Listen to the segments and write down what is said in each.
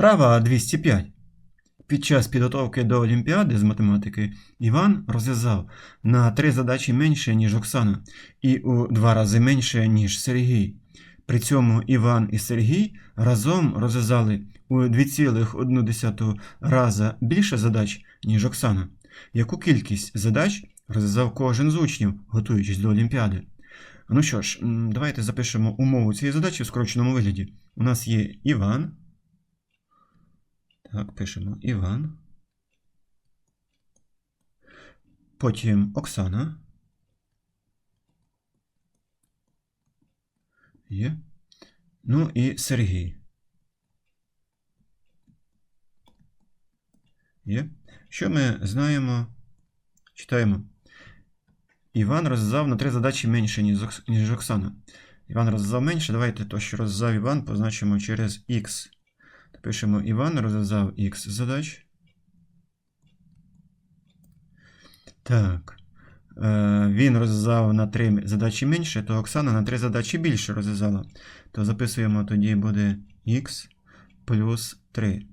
Вправа 205. Під час підготовки до Олімпіади з математики Іван розв'язав на три задачі менше, ніж Оксана, і у два рази менше, ніж Сергій. При цьому Іван і Сергій разом розв'язали у 2,1 раза більше задач, ніж Оксана. Яку кількість задач розв'язав кожен з учнів, готуючись до Олімпіади? Ну що ж, давайте запишемо умову цієї задачі в скороченому вигляді. У нас є Іван. Так, пишемо Іван. Потім Оксана. Є. Ну і Сергій. Є. Що ми знаємо? Читаємо. Іван розв'язав на три задачі менше, ніж Оксана. Іван розв'язав менше. Давайте то, що розв'язав Іван, позначимо через Х. Пишемо Іван розв'язав Х задач. Так. Е, він розв'язав на 3 задачі менше, то Оксана на 3 задачі більше розв'язала. То записуємо тоді буде Х плюс 3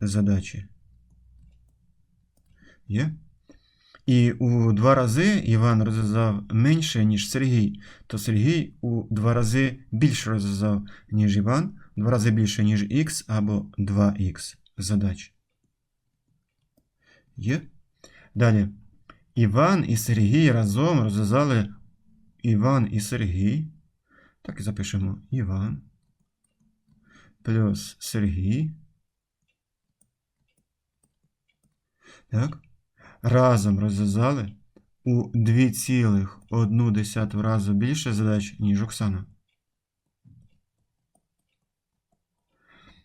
задачі. Є? І у два рази Іван розв'язав менше, ніж Сергій, то Сергій у два рази більше розв'язав, ніж Іван, два рази більше, ніж х або 2х задач. Є? Далі. Іван і Сергій разом розв'язали Іван і Сергій. Так і запишемо Іван плюс Сергій. Так. Разом розв'язали у 2,1 разу більше задач, ніж Оксана.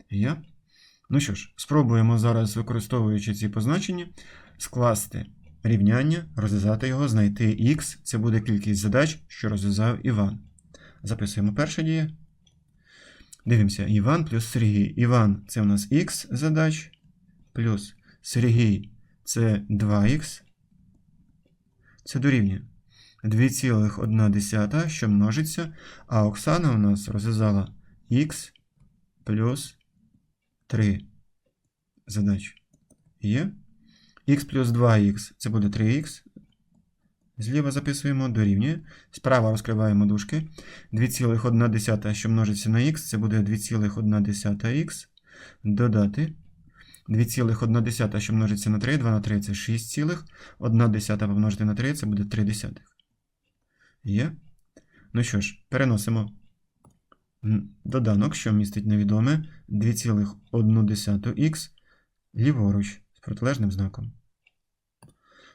Є? Ну що ж, спробуємо зараз, використовуючи ці позначення, скласти рівняння, розв'язати його, знайти х. Це буде кількість задач, що розв'язав Іван. Записуємо перше діє. Дивимося, Іван плюс Сергій. Іван це у нас х задач, плюс Сергій це 2х. Це дорівнює 2,1, що множиться, а Оксана у нас розв'язала х плюс 3 задачі. Є. х плюс 2х це буде 3х. Зліва записуємо дорівнює. Справа розкриваємо дужки. 2,1, що множиться на х, це буде 2,1х. Додати. 2,1, що множиться на 3, 2 на 3 це 6,1 помножити на 3, це буде 3 десятих. Є. Ну що ж, переносимо доданок, що містить невідоме 2,1х ліворуч з протилежним знаком.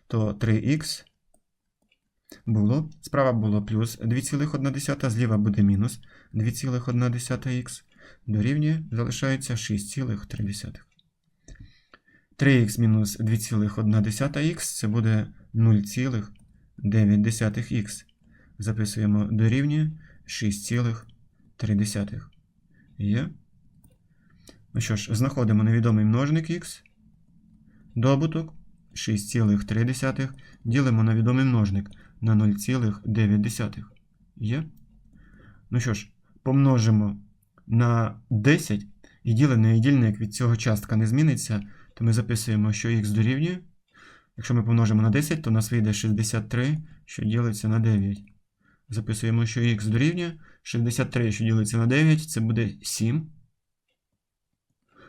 То 3х було, справа було плюс 2,1, зліва буде мінус 2,1х. Дорівнює, залишається 6,3. 3х мінус 2,1х це буде 0,9х. Записуємо дорівнює 6,3. Є. Ну що ж, знаходимо невідомий множник х. Добуток 6,3. Ділимо на відомий множник на 0,9. Є. Ну що ж, помножимо на 10 і ділений і дільник від цього частка не зміниться, то ми записуємо, що х дорівнює. Якщо ми помножимо на 10, то у нас вийде 63, що ділиться на 9. Записуємо, що х дорівнює 63, що ділиться на 9, це буде 7.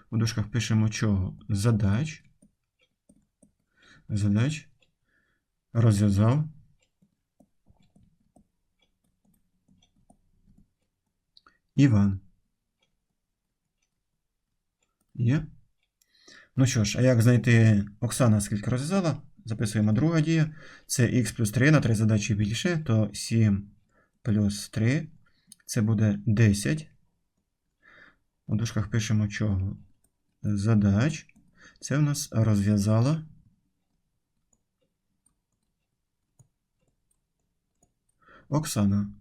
У дужках пишемо чого? Задач. Задач. Розв'язав. Іван. Є. Ну що ж, а як знайти Оксана, скільки розв'язала? Записуємо друга дія. Це х плюс 3 на 3 задачі більше, то 7 плюс 3. Це буде 10. У дужках пишемо чого? Задач. Це в нас розв'язала. Оксана.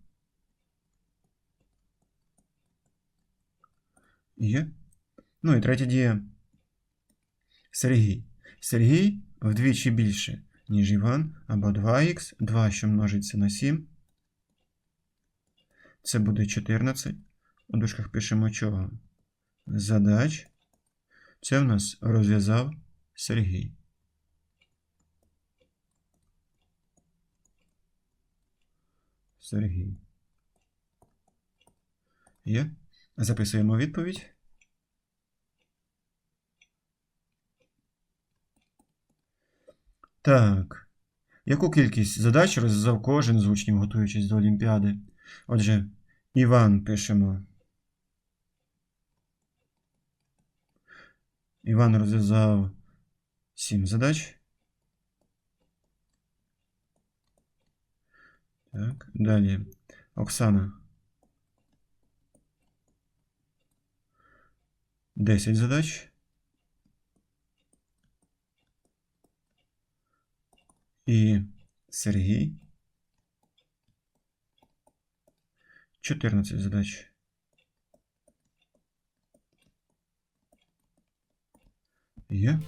Є. Ну і третя дія. Сергій. Сергій вдвічі більше, ніж Іван, або 2х, 2, що множиться на 7. Це буде 14. У дужках пишемо чого? задач. Це в нас розв'язав Сергій. Сергій. Є. Записуємо відповідь. Так. Яку кількість задач розв'язав кожен з учнів, готуючись до Олімпіади? Отже, Іван пишемо. Іван розв'язав 7 задач. Так, далі. Оксана. 10 задач. І Сергій. 14 задач. Є.